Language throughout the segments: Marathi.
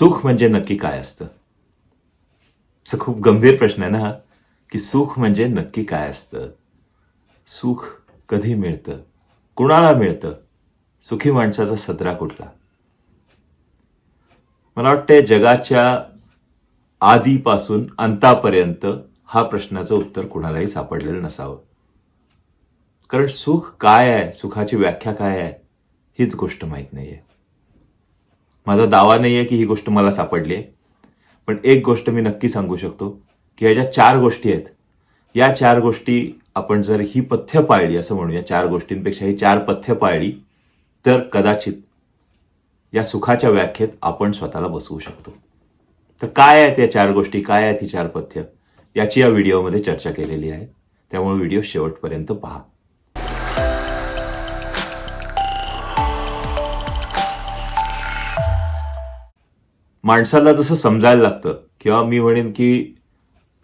सुख म्हणजे नक्की काय असतं? असं खूप गंभीर प्रश्न आहे ना हा की सुख म्हणजे नक्की काय असतं? सुख कधी मिळतं? कुणाला मिळतं? सुखी माणसाचा सदरा कुठला? मला वाटतंय जगाच्या आधीपासून अंतापर्यंत हा प्रश्नाचं उत्तर कुणालाही सापडलेलं नसावं. कारण सुख काय आहे? सुखाची व्याख्या काय आहे? हीच गोष्ट माहीत नाहीये. माझा दावा नाही आहे की ही गोष्ट मला सापडली आहे. पण एक गोष्ट मी नक्की सांगू शकतो की ह्या ज्या चार गोष्टी आहेत या चार गोष्टी आपण जर ही पथ्य पाळली असं म्हणूया चार गोष्टींपेक्षा ही चार पथ्य पाळली तर कदाचित या सुखाच्या व्याख्येत आपण स्वतःला बसवू शकतो. तर काय आहेत या चार गोष्टी काय आहेत ही चार पथ्य? याची या व्हिडिओमध्ये चर्चा केलेली आहे. त्यामुळे व्हिडिओ शेवटपर्यंत पहा. माणसाला जसं समजायला लागतं किंवा मी म्हणेन की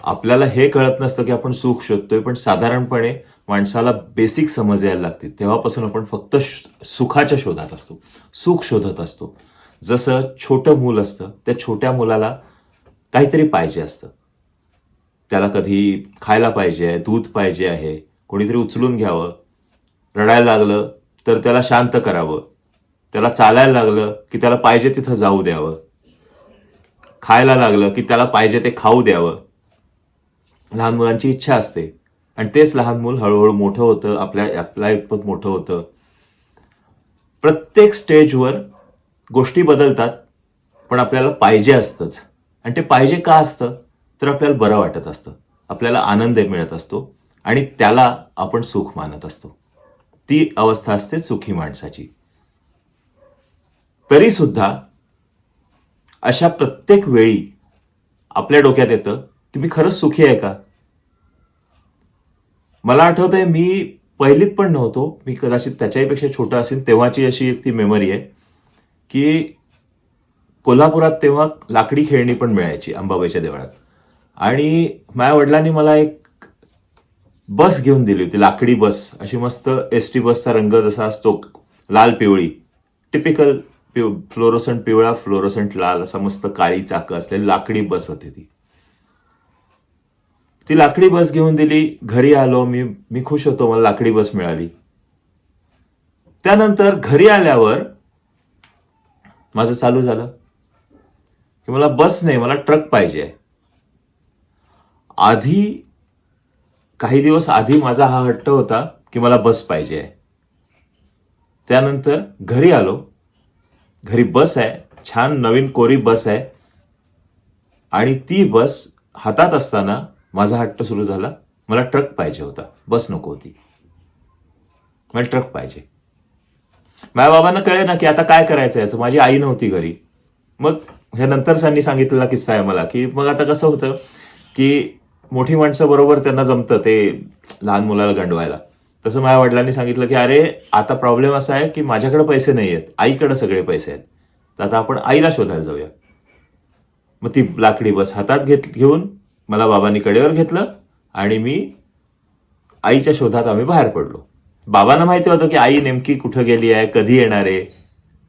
आपल्याला हे कळत नसतं की आपण सुख शोधतोय पण साधारणपणे माणसाला बेसिक समज यायला लागते. तेव्हापासून आपण फक्त सुखाच्या शोधात असतो सुख शोधत असतो. जसं छोटं मूल असतं त्या छोट्या मुलाला काहीतरी पाहिजे असतं. त्याला कधी खायला पाहिजे आहे दूध पाहिजे आहे कोणीतरी उचलून घ्यावं रडायला लागलं तर त्याला शांत करावं त्याला चालायला लागलं की त्याला पाहिजे तिथं जाऊ द्यावं. खायला लागलं की त्याला पाहिजे ते खाऊ द्यावं. लहान मुलांची इच्छा असते. आणि तेच लहान मूल हळूहळू मोठं होतं आपल्या आपल्या इतपत मोठं होतं. प्रत्येक स्टेजवर गोष्टी बदलतात पण आपल्याला पाहिजे असतंच. आणि ते पाहिजे का असतं? तर आपल्याला बरं वाटत असतं. आपल्याला आनंद मिळत असतो आणि त्याला आपण सुख मानत असतो. ती अवस्था असते सुखी माणसाची. तरी सुद्धा अशा प्रत्येक वेळी आपल्या डोक्यात येतं की मी खरंच सुखी आहे का? मला आठवतंय मी पहिलीत पण नव्हतो. मी कदाचित त्याच्याहीपेक्षा छोटा असेल तेव्हाची अशी एक ती मेमरी आहे की कोल्हापुरात तेव्हा लाकडी खेळणी पण मिळायची अंबाबाईच्या देवळात. आणि माझ्या वडिलांनी मला एक बस घेऊन दिली होती लाकडी बस. अशी मस्त एस टी बसचा रंग जसा असतो लाल पिवळी टिपिकल पिव फ्लोरोसंट पिवळा फ्लोरोसंट लाल असा मस्त काळी चाकं असलेली लाकडी बस होती ती. ती लाकडी बस घेऊन दिली घरी आलो मी मी खुश होतो मला लाकडी बस मिळाली. त्यानंतर घरी आल्यावर माझं चालू झालं की मला बस नाही मला ट्रक पाहिजे. आधी काही दिवस आधी माझा हा हट्ट होता की मला बस पाहिजे. आहे त्यानंतर घरी आलो घरी बस आहे छान नवीन कोरी बस आहे. आणि ती बस हातात असताना माझा हट्ट सुरू झाला. मला ट्रक पाहिजे होता. बस नको होती. मला ट्रक पाहिजे. माझ्या बाबांना कळे ना की आता काय करायचं याचं माझी आई नव्हती घरी. मग ह्या नंतर त्यांनी सांगितलेला किस्सा आहे मला की मग आता कसं होतं की मोठी माणसं बरोबर त्यांना जमतं ते लहान मुलाला गंडवायला. तसं माझ्या वडिलांनी सांगितलं की अरे आता प्रॉब्लेम असा आहे की माझ्याकडे पैसे नाही आहेत आईकडे सगळे पैसे आहेत. तर आता आपण आईला शोधायला जाऊया. मग ती लाकडी बस हातात घेत घेऊन मला बाबांनी कडेवर घेतलं आणि मी आईच्या शोधात आम्ही बाहेर पडलो. बाबांना माहिती होतं की आई नेमकी कुठं गेली आहे कधी येणार आहे?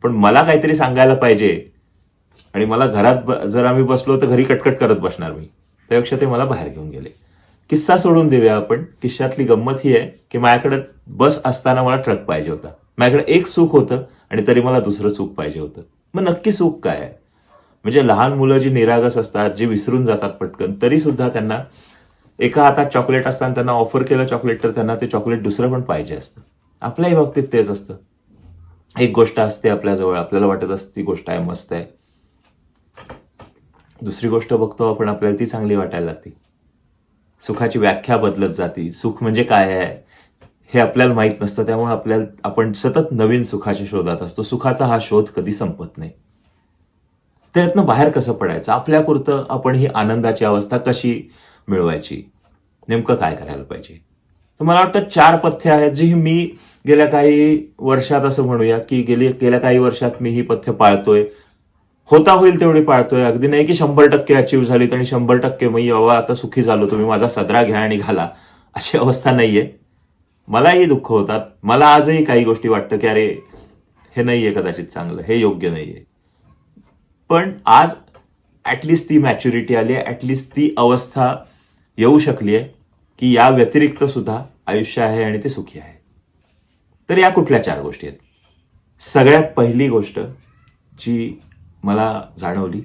पण मला काहीतरी सांगायला पाहिजे. आणि मला घरात जर आम्ही बसलो तर घरी कटकट करत बसणार मी. त्यापेक्षा ते मला बाहेर घेऊन गेले. किस्सा सोडून देऊया आपण. किस्सातली गंमत ही आहे की माझ्याकडे बस असताना मला ट्रक पाहिजे होता. माझ्याकडे एक सुख होतं आणि तरी मला दुसरं सुख पाहिजे होतं. मग नक्की सुख काय आहे? म्हणजे लहान मुलं जी निरागस असतात जे विसरून जातात पटकन तरी सुद्धा त्यांना एका हातात चॉकलेट असताना त्यांना ऑफर केलं चॉकलेट तर त्यांना ते चॉकलेट दुसरं पण पाहिजे असतं. आपल्याही बाबतीत तेच असतं. एक गोष्ट असते आपल्याजवळ आपल्याला वाटत असते ती गोष्ट आहे मस्त आहे. दुसरी गोष्ट बघतो आपण आपल्याला ती चांगली वाटायला लागते. सुखाची व्याख्या बदलत जाते. सुख म्हणजे काय आहे? हे आपल्याला माहीत नसतं. त्यामुळे आपल्याला आपण सतत नवीन सुखाच्या शोधात असतो. सुखाचा हा शोध कधी संपत नाही. त्यातनं बाहेर कसं पडायचं? आपल्यापुरतं आपण ही आनंदाची अवस्था कशी मिळवायची? नेमकं काय करायला पाहिजे? तर मला वाटतं चार पथ्य आहेत जी मी गेल्या काही वर्षात असं म्हणूया की गेली गेल्या काही वर्षात मी ही पथ्य पाळतोय. होता होईल तेवढी पाळतोय. अगदी नाही की शंभर टक्के अचीव झालीत आणि शंभर टक्के मी अवा आता सुखी झालो तुम्ही माझा सदरा घ्या आणि घाला. अशी अवस्था नाहीये. मलाही दुःख होतात. मला आजही काही गोष्टी वाटतं की अरे हे नाहीये कदाचित चांगलं. हे योग्य नाहीये. पण आज ॲटलिस्ट ती मॅच्युरिटी आली आहे. ॲटलिस्ट ती अवस्था येऊ शकली आहे की या व्यतिरिक्त सुद्धा आयुष्य आहे आणि ते सुखी आहे. तर या कुठल्या चार गोष्टी आहेत? सगळ्यात पहिली गोष्ट जी मला जाणवली.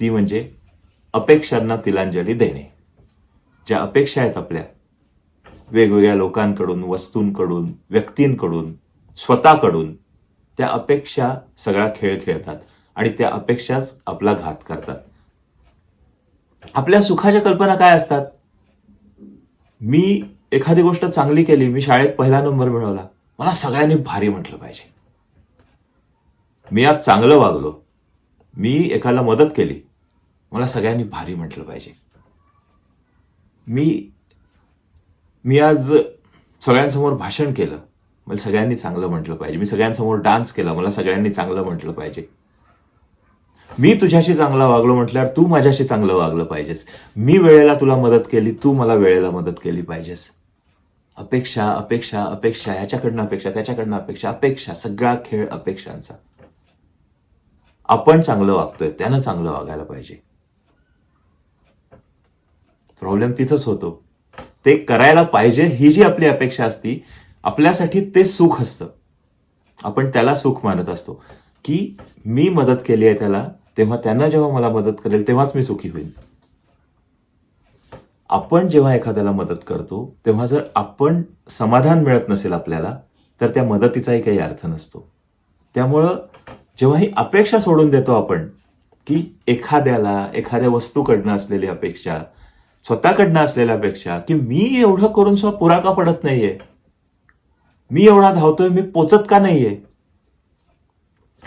ती म्हणजे अपेक्षांना तिलांजली देणे. ज्या अपेक्षा आहेत आपल्या वेगवेगळ्या लोकांकडून वस्तूंकडून व्यक्तींकडून स्वतःकडून त्या अपेक्षा सगळा खेळ खेळतात आणि त्या अपेक्षाच आपला घात करतात. आपल्या सुखाच्या कल्पना काय असतात? मी एखादी गोष्ट चांगली केली मी शाळेत पहिला नंबर मिळवला मला सगळ्यांनी भारी म्हटलं पाहिजे. मी आज चांगलं वागलो मी एकाला मदत केली. मला सगळ्यांनी भारी म्हटलं पाहिजे. मी मी आज सगळ्यांसमोर भाषण केलं. मला सगळ्यांनी चांगलं म्हटलं पाहिजे. मी सगळ्यांसमोर डान्स केला. मला सगळ्यांनी चांगलं म्हटलं पाहिजे. मी तुझ्याशी चांगला वागलो म्हटल्यावर तू माझ्याशी चांगलं वागलं पाहिजेस. मी वेळेला तुला मदत केली तू मला वेळेला मदत केली पाहिजेस. अपेक्षा अपेक्षा अपेक्षा ह्याच्याकडनं अपेक्षा त्याच्याकडनं अपेक्षा अपेक्षा सगळा खेळ अपेक्षांचा. आपण चांगलं वागतोय त्यानं चांगलं वागायला पाहिजे. प्रॉब्लेम तिथंच होतो. ते करायला पाहिजे ही जी आपली अपेक्षा असती आपल्यासाठी ते सुख असतं. आपण त्याला सुख मानत असतो. की मी मदत केली आहे त्याला तेव्हा त्यांना जेव्हा मला मदत करेल तेव्हाच मी सुखी होईल आपण जेव्हा एखाद्याला मदत करतो तेव्हा जर आपण समाधान मिळत नसेल आपल्याला तर त्या मदतीचाही काही अर्थ नसतो. त्यामुळं जेव्हा ही अपेक्षा सोडून देतो आपण की एखाद्याला एखाद्या वस्तूकडनं असलेली अपेक्षा स्वतःकडनं असलेल्या अपेक्षा की मी एवढं करून सुद्धा पुरा का पडत नाहीये. मी एवढा धावतोय मी पोचत का नाहीये?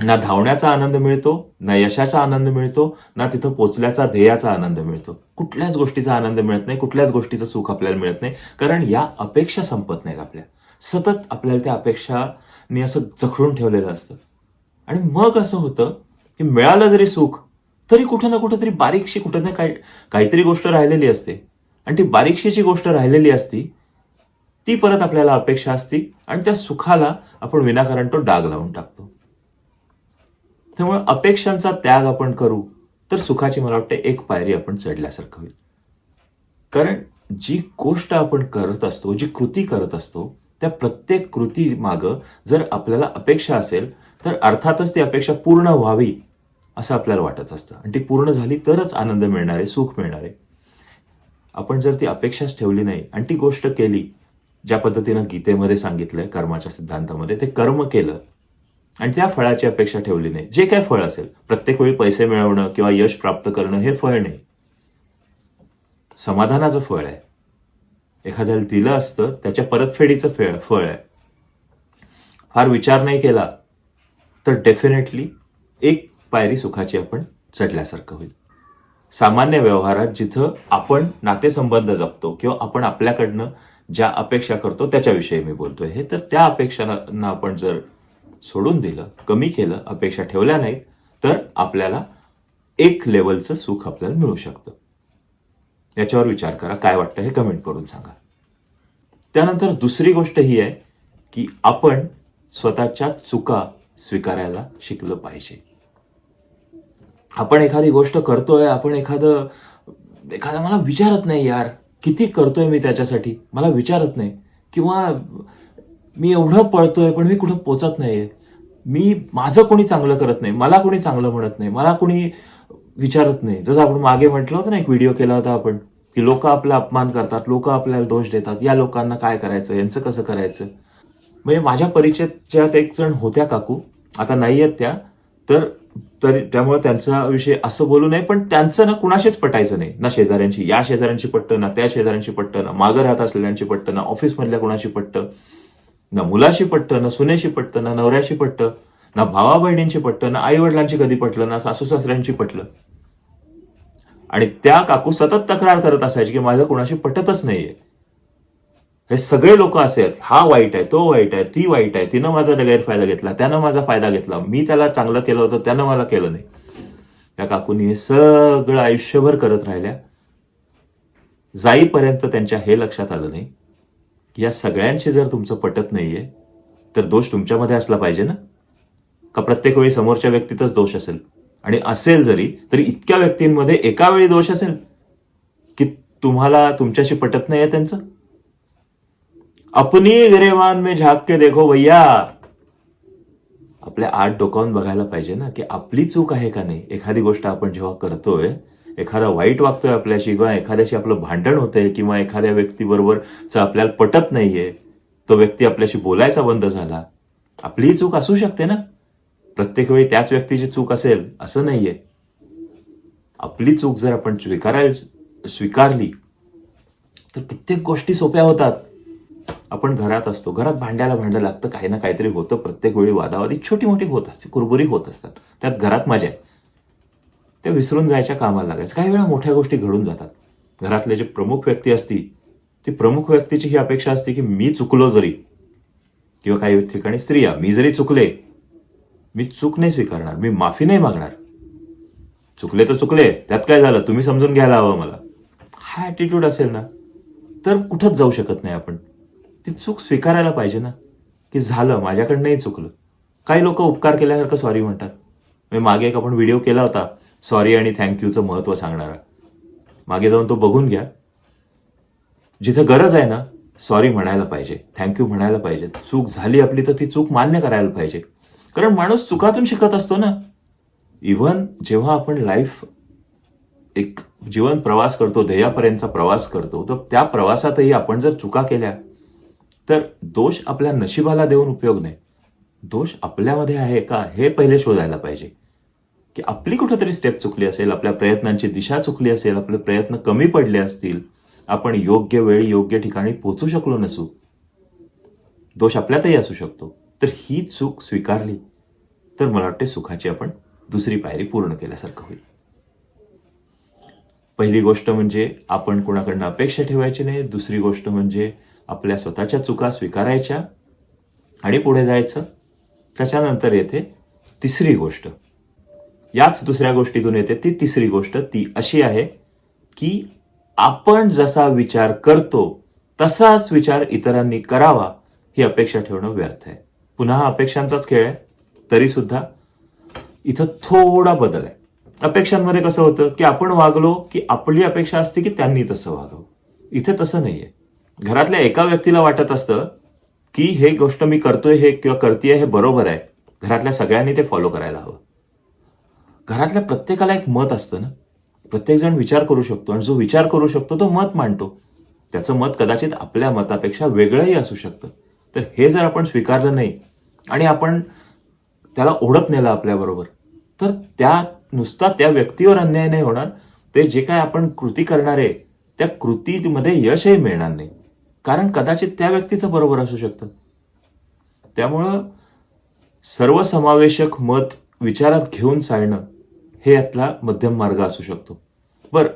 ना धावण्याचा आनंद मिळतो ना यशाचा आनंद मिळतो ना तिथं पोचल्याचा ध्येयाचा आनंद मिळतो. कुठल्याच गोष्टीचा आनंद मिळत नाही कुठल्याच गोष्टीचं सुख आपल्याला मिळत नाही कारण या अपेक्षा संपत नाहीत आपल्या. सतत आपल्याला त्या अपेक्षाने असं जखडून ठेवलेलं असतं. आणि मग असं होतं की मिळालं जरी सुख तरी कुठं ना कुठं तरी बारीकशी कुठं ना काही काहीतरी गोष्ट राहिलेली असते. आणि ती बारीकशीची गोष्ट राहिलेली असती ती परत आपल्याला अपेक्षा असती आणि त्या सुखाला आपण विनाकारण तो डाग लावून टाकतो. त्यामुळे अपेक्षांचा त्याग आपण करू तर सुखाची मला वाटते एक पायरी आपण चढल्यासारखं होईल. कारण जी गोष्ट आपण करत असतो जी कृती करत असतो त्या प्रत्येक कृती मागं जर आपल्याला अपेक्षा असेल तर अर्थातच ती अपेक्षा पूर्ण व्हावी असं आपल्याला वाटत असतं. आणि ती पूर्ण झाली तरच आनंद मिळणार आहे सुख मिळणार. आहे आपण जर ती अपेक्षाच ठेवली नाही आणि ती गोष्ट केली ज्या पद्धतीनं गीतेमध्ये सांगितलंय कर्माच्या सिद्धांतामध्ये ते कर्म केलं आणि त्या फळाची अपेक्षा ठेवली नाही. जे काय फळ असेल प्रत्येक वेळी पैसे मिळवणं किंवा यश प्राप्त करणं हे फळ नाही. समाधानाचं फळ आहे. एखाद्याला दिलं असतं त्याच्या परतफेडीचं फळ फळ आहे. फार विचार नाही केला तर डेफिनेटली एक पायरी सुखाची आपण चढल्यासारखं होईल. सामान्य व्यवहारात जिथं आपण नातेसंबंध जपतो किंवा आपण आपल्याकडनं ज्या अपेक्षा करतो त्याच्याविषयी मी बोलतोय. हे तर त्या अपेक्षांना आपण जर सोडून दिलं कमी केलं अपेक्षा ठेवल्या नाहीत तर आपल्याला एक लेवलचं सुख आपल्याला मिळू शकतं. याच्यावर विचार करा काय वाटतं हे कमेंट करून सांगा. त्यानंतर दुसरी गोष्ट ही आहे की आपण स्वतःच्या चुका स्वीकारायला शिकलं पाहिजे. आपण एखादी गोष्ट करतोय आपण एखादं एखादा मला विचारत नाही यार किती करतोय मी त्याच्यासाठी? मला विचारत नाही. किंवा मी एवढं पळतोय पण मी कुठं पोचत नाहीये. मी माझं कोणी चांगलं करत नाही मला कोणी चांगलं म्हणत नाही मला कोणी विचारत नाही. जसं आपण मागे म्हटलं होतं ना एक व्हिडिओ केला होता आपण की लोक आपला अपमान करतात लोक आपल्याला दोष देतात या लोकांना काय करायचं यांचं कसं करायचं? म्हणजे माझ्या परिचयात एक जण होत्या काकू. आता नाही आहेत त्या. तर तरी त्यामुळे त्यांचा विषय असं बोलू नये पण त्यांचं ना कुणाशीच पटायचं नाही. ना शेजाऱ्यांशी या शेजाऱ्यांशी पटतं ना त्या शेजाऱ्यांशी पटतं ना मागं राहत असलेल्यांशी पटतं ना ऑफिसमधल्या कुणाशी पटतं ना मुलाशी पटतं ना सुनेशी पटतं ना नवऱ्याशी पटतं ना भावा बहिणींशी पटतं ना आई वडिलांशी कधी पटलं ना सासू सासऱ्यांशी पटलं. आणि त्या काकू सतत तक्रार करत असायची की माझं कुणाशी पटतच नाहीये. हे सगळे लोक असे आहेत. हा वाईट आहे तो वाईट आहे ती वाईट आहे. तिनं माझा गैरफायदा घेतला त्यानं माझा फायदा घेतला. मी त्याला चांगलं केलं होतं त्यानं मला केलं नाही. त्या काकूनी हे सगळं आयुष्यभर करत राहिल्या. जाईपर्यंत त्यांच्या हे लक्षात आलं नाही. की या सगळ्यांशी जर तुमचं पटत नाहीये तर दोष तुमच्यामध्ये असला पाहिजे ना? का प्रत्येक वेळी समोरच्या व्यक्तीतच दोष असेल? आणि असेल जरी तरी इतक्या व्यक्तींमध्ये एका वेळी दोष असेल? की तुम्हाला तुमच्याशी पटत नाहीये त्यांचं? अपनी गिरेवान में झाक के देखो भैया। आपल्या आठ डोकावून बघायला पाहिजे ना की आपली चूक आहे का नाही? एखादी गोष्ट आपण जेव्हा करतोय एखादा वाईट वागतोय आपल्याशी किंवा एखाद्याशी आपलं भांडण होतंय किंवा एखाद्या व्यक्तीबरोबरच आपल्याला पटत नाहीये तो व्यक्ती आपल्याशी बोलायचा बंद झाला आपलीही चूक असू शकते ना? प्रत्येक वेळी त्याच व्यक्तीची चूक असेल असं नाहीये. आपली चूक जर आपण स्वीकारायला स्वीकारली तर कित्येक गोष्टी सोप्या होतात. आपण घरात असतो घरात भांड्याला भांडं लागतं काही ना काहीतरी होतं. प्रत्येक वेळी वादावादी छोटी मोठी होत असते कुरबुरी होत असतात. त्यात घरात मजा आहे. त्या विसरून जायच्या कामाला लागायचं. काही वेळा मोठ्या गोष्टी घडून जातात. घरातले जे प्रमुख व्यक्ती असती ती प्रमुख व्यक्तीची ही अपेक्षा असते की मी चुकलो जरी किंवा काही ठिकाणी स्त्रिया मी जरी चुकले मी चूक नाही स्वीकारणार मी माफी नाही मागणार. चुकले तर चुकले त्यात काय झालं? तुम्ही समजून घ्यायला हवं मला. हा ॲटिट्यूड असेल ना तर कुठंच जाऊ शकत नाही आपण. ती चूक स्वीकारायला पाहिजे ना. की झालं माझ्याकडनंही चुकलं. काही लोक उपकार केल्यासारखं सॉरी म्हणतात. मी मागे एक आपण व्हिडिओ केला होता. सॉरी आणि थँक्यूचं महत्त्व सांगणारा. मागे जाऊन तो बघून घ्या. जिथे गरज आहे ना सॉरी म्हणायला पाहिजे. थँक्यू म्हणायला पाहिजे. चूक झाली आपली तर ती चूक मान्य करायला पाहिजे. कारण माणूस चुकातून शिकत असतो ना. इव्हन जेव्हा आपण लाईफ एक जीवन प्रवास करतो ध्येयापर्यंतचा प्रवास करतो तर त्या प्रवासातही आपण जर चुका केल्या तर दोष आपल्या नशिबाला देऊन उपयोग नाही. दोष आपल्यामध्ये आहे का हे पहिले शोधायला पाहिजे. की आपली कुठेतरी स्टेप चुकली असेल आपल्या प्रयत्नांची दिशा चुकली असेल आपले प्रयत्न कमी पडले असतील आपण योग्य वेळी योग्य ठिकाणी पोचू शकलो नसू. दोष आपल्यातही असू शकतो. तर ही चूक स्वीकारली तर मला वाटते सुखाची आपण दुसरी पायरी पूर्ण केल्यासारखं होईल. पहिली गोष्ट म्हणजे आपण कोणाकडनं अपेक्षा ठेवायची नाही दुसरी गोष्ट म्हणजे आपल्या स्वतःच्या चुका स्वीकारायच्या आणि पुढे जायचं. त्याच्यानंतर येते तिसरी गोष्ट. याच दुसऱ्या गोष्टीतून येते ती तिसरी गोष्ट. ती अशी आहे की आपण जसा विचार करतो तसाच विचार इतरांनी करावा ही अपेक्षा ठेवणं व्यर्थ आहे. पुन्हा हा अपेक्षांचाच खेळ आहे. तरी सुद्धा इथं थोडा बदल आहे. अपेक्षांमध्ये कसं होतं की आपण वागलो की आपली अपेक्षा असते की त्यांनी तसं वागावं. इथे तसं नाहीये. घरातल्या एका व्यक्तीला वाटत असतं की हे गोष्ट मी करतोय हे किंवा करतेय हे बरोबर आहे. घरातल्या सगळ्यांनी ते फॉलो करायला हवं. घरातल्या प्रत्येकाला एक मत असतं ना. प्रत्येकजण विचार करू शकतो आणि जो विचार करू शकतो तो मत मांडतो. त्याचं मत कदाचित आपल्या मतापेक्षा वेगळंही असू शकतं. तर हे जर आपण स्वीकारलं नाही आणि आपण त्याला ओढत नेलं आपल्याबरोबर तर त्या नुसता त्या व्यक्तीवर अन्याय नाही होणार. ते जे काय आपण कृती करणार आहे त्या कृतीमध्ये यशही मिळणार नाही. कारण कदाचित त्या व्यक्तीचं बरोबर असू शकतं. त्यामुळं सर्वसमावेशक मत विचारात घेऊन चालणं हे यातला मध्यम मार्ग असू शकतो. बरं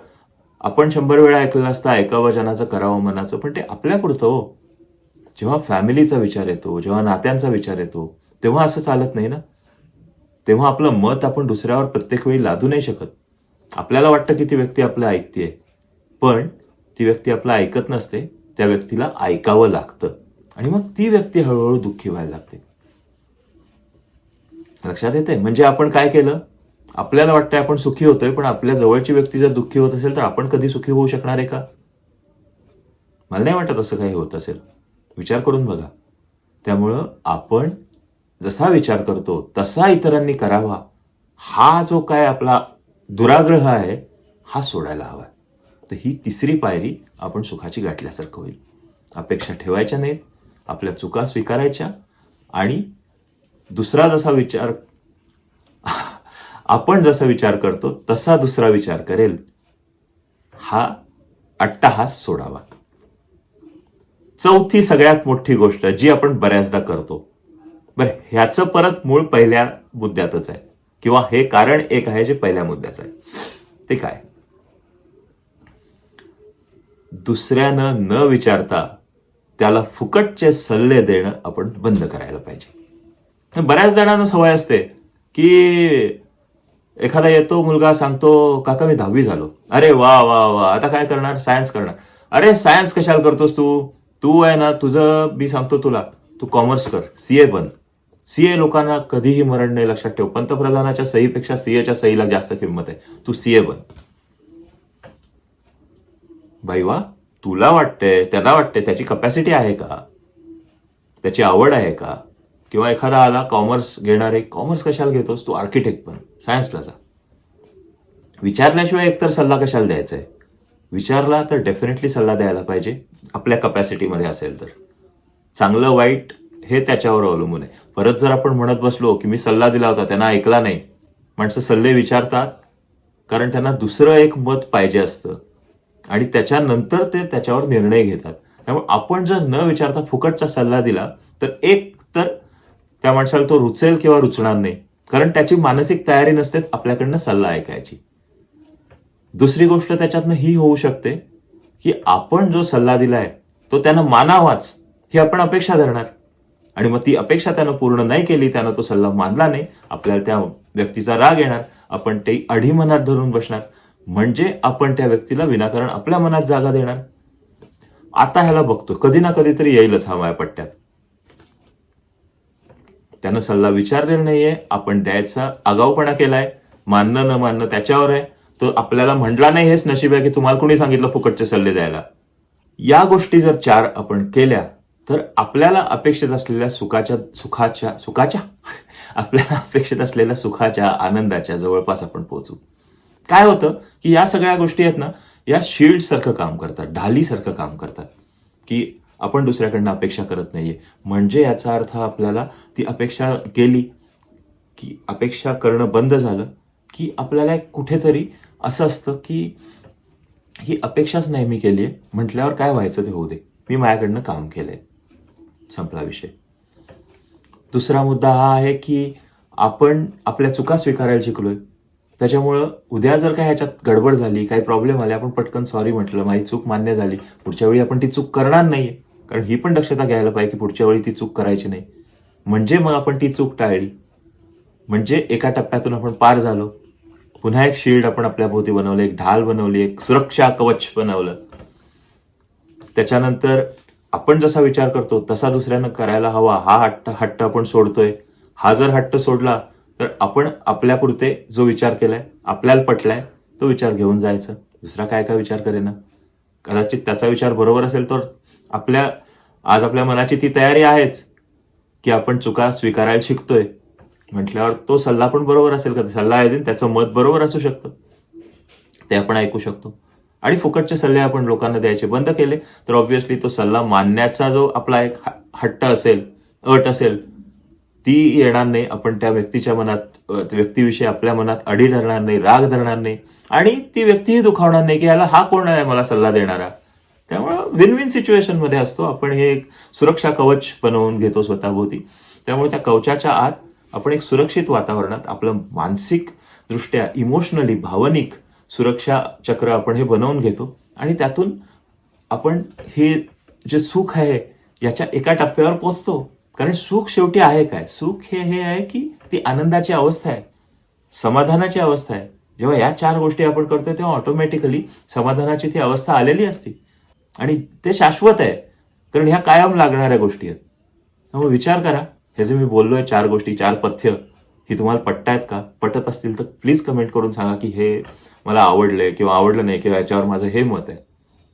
आपण शंभर वेळा ऐकलेलं असता ऐकावं जनाचं करावं मनाचं पण ते आपल्यापुरतं हो. जेव्हा फॅमिलीचा विचार येतो जेव्हा नात्यांचा विचार येतो तेव्हा असं चालत नाही ना? तेव्हा आपलं मत आपण दुसऱ्यावर प्रत्येक वेळी लादू नाही शकत. आपल्याला वाटतं की ती व्यक्ती आपलं ऐकते पण ती व्यक्ती आपलं ऐकत नसते. त्या व्यक्तीला ऐकावं लागतं. आणि मग ती व्यक्ती हळूहळू दुःखी व्हायला लागते. लक्षात येते म्हणजे आपण काय केलं? आपल्याला वाटतंय आपण सुखी होतोय पण आपल्या जवळची व्यक्ती जर दुःखी होत असेल तर आपण कधी सुखी होऊ शकणार आहे का? मला नाही वाटत असं काही होत असेल. विचार करून बघा. त्यामुळं आपण जसा विचार करतो तसा इतरांनी करावा. हा जो काय आपला दुराग्रह आहे हा सोडायला हवा. तर ही तिसरी पायरी आपण सुखाची गाठल्यासारखं होईल. अपेक्षा ठेवायच्या नाहीत आपल्या चुका स्वीकारायच्या आणि दुसरा जसा विचार आपण जसा विचार करतो तसा दुसरा विचार करेल. हा अट्टाहास सोडावा. चौथी सगळ्यात मोठी गोष्ट जी आपण बऱ्याचदा करतो. बरं ह्याचं परत मूळ पहिल्या मुद्द्यातच आहे. किंवा हे कारण एक आहे जे पहिल्या मुद्द्याचं आहे. ते काय? दुसऱ्यानं न विचारता त्याला फुकटचे सल्ले देणं आपण बंद करायला पाहिजे. बऱ्याच जणांना सवय असते की एखादा येतो मुलगा सांगतो काका मी दहावी झालो. अरे वा वा वा आता काय करणार? सायन्स करणार. अरे सायन्स कशाला करतोस तू? तू आहे ना तुझं मी सांगतो तुला तू कॉमर्स कर सी ए बन. सीए लोकांना कधीही मरण नाही लक्षात ठेव. पंतप्रधानाच्या सहीपेक्षा सीएच्या सहीला जास्त किंमत आहे. तू सीए बन. भाई वा तुला वाटतंय त्याला वाटतंय त्याची कपॅसिटी आहे का? त्याची आवड आहे का? किंवा एखादा आला कॉमर्स घेणारे कॉमर्स कशाला घेतोस? तू आर्किटेक्ट पण सायन्सला जा. विचारल्याशिवाय एकतर सल्ला कशाला द्यायचा आहे विचारला तर डेफिनेटली सल्ला द्यायला पाहिजे आपल्या कपॅसिटीमध्ये असेल तर. चांगलं वाईट हे त्याच्यावर अवलंबून आहे. परत जर आपण म्हणत बसलो की मी सल्ला दिला होता त्यांना ऐकला नाही माणसं सल्ले विचारतात कारण त्यांना दुसरं एक मत पाहिजे असतं. आणि त्याच्यानंतर ते त्याच्यावर निर्णय घेतात. त्यामुळे आपण जर न विचारता फुकटचा सल्ला दिला तर एक तर त्या माणसाला तो रुचेल किंवा रुचणार नाही. कारण त्याची मानसिक तयारी नसते आपल्याकडनं सल्ला ऐकायची. दुसरी गोष्ट त्याच्यातनं ही होऊ शकते की आपण जो सल्ला दिलाय तो त्यानं मानावाच. ही आपण अपेक्षा धरणार. आणि मग ती अपेक्षा त्यानं पूर्ण नाही केली त्यानं तो सल्ला मानला नाही आपल्याला त्या व्यक्तीचा राग येणार आपण ते अढी मनात धरून बसणार. म्हणजे आपण त्या व्यक्तीला विनाकारण आपल्या मनात जागा देणार. आता ह्याला बघतो कधी ना कधीतरी येईलच हा माया पट्ट्यात. त्यानं सल्ला विचारलेला नाहीये आपण द्यायचा आगाऊपणा केलाय मानणं न मानणं त्याच्यावर आहे. तो आपल्याला म्हटला नाही हेच नशीब आहे की तुम्हाला कोणी सांगितलं फुकटचे सल्ले द्यायला. या गोष्टी जर चार आपण केल्या तर आपल्याला अपेक्षित असलेल्या सुखाच्या सुखाच्या सुखाच्या? आपल्याला अपेक्षित असलेल्या सुखाच्या आनंदाच्या जवळपास आपण पोहोचू. काय होतं की या सगळ्या गोष्टी आहेत ना या शिल्ड सारखं काम करतात ढालीसारखं काम करतात. की आपण दुसऱ्याकडनं अपेक्षा करत नाहीये. म्हणजे याचा अर्थ आपल्याला ती अपेक्षा केली की अपेक्षा करणं बंद झालं की आपल्याला एक कुठेतरी असं असतं की ही अपेक्षाच नाही मी केली आहे म्हटल्यावर काय व्हायचं ते होऊ दे. मी माझ्याकडनं काम केलंय. संपला विषय. दुसरा मुद्दा हा आहे की आपण आपल्या चुका स्वीकारायला शिकलोय. त्याच्यामुळं उद्या जर काय ह्याच्यात गडबड झाली काही प्रॉब्लेम आले आपण पटकन सॉरी म्हटलं माझी चूक मान्य झाली. पुढच्या वेळी आपण ती चूक करणार नाहीये. कारण ही पण दक्षता घ्यायला पाहिजे की पुढच्या वेळी ती चूक करायची नाही. म्हणजे मग आपण ती चूक टाळली. म्हणजे एका टप्प्यातून आपण पार झालो. पुन्हा एक शिल्ड आपण आपल्या भोवती बनवलं एक ढाल बनवली एक सुरक्षा कवच बनवलं. त्याच्यानंतर आपण जसा विचार करतो तसा दुसऱ्यानं करायला हवा. हा हट्ट हट्ट आपण सोडतोय. हा जर हट्ट सोडला तर आपण आपल्यापुरते जो विचार केलाय आपल्याला पटलाय तो विचार घेऊन जायचा. दुसरा काय काय विचार करेना. कदाचित त्याचा विचार बरोबर असेल तर आपल्या आज आपल्या मनाची ती तयारी आहेच की आपण चुका स्वीकारायला शिकतोय. म्हटल्यावर तो सल्ला पण बरोबर असेल का? सल्ला आहे त्याचं मत बरोबर असू शकतं. ते आपण ऐकू शकतो. आणि फुकटचे सल्ले आपण लोकांना द्यायचे बंद केले तर ऑब्व्हियसली तो सल्ला मानण्याचा जो आपला एक ह- हट्ट असेल अट असेल ती येणार नाही आपण त्या व्यक्तीच्या मनात व्यक्तीविषयी आपल्या मनात अडी धरणार नाही राग धरणार नाही आणि ती व्यक्तीही दुखावणार नाही की याला हा कोण आहे मला सल्ला देणारा. त्यामुळं विन विन सिच्युएशनमध्ये असतो. आपण हे एक सुरक्षा कवच बनवून घेतो स्वतःभोवती. त्यामुळे त्या कवचाच्या आत आपण एक सुरक्षित वातावरणात आपलं मानसिक दृष्ट्या इमोशनली भावनिक सुरक्षा चक्र आपण हे बनवून घेतो आणि त्यातून आपण हे जे सुख आहे याच्या एका टप्प्यावर पोचतो. कारण सुख शेवटी आहे काय? सुख हे हे आहे की ती आनंदाची अवस्था आहे समाधानाची अवस्था आहे. जेव्हा या चार गोष्टी आपण करतो तेव्हा ऑटोमॅटिकली समाधानाची ती अवस्था आलेली असते. आणि ते शाश्वत आहे कारण ह्या कायम लागणाऱ्या गोष्टी आहेत. त्यामुळे विचार करा हे जे मी बोललोय चार गोष्टी चार पथ्य ही तुम्हाला पटतायत का? पटत असतील तर प्लीज कमेंट करून सांगा की हे मला आवडलंय किंवा आवडलं नाही किंवा याच्यावर माझं हे मत आहे.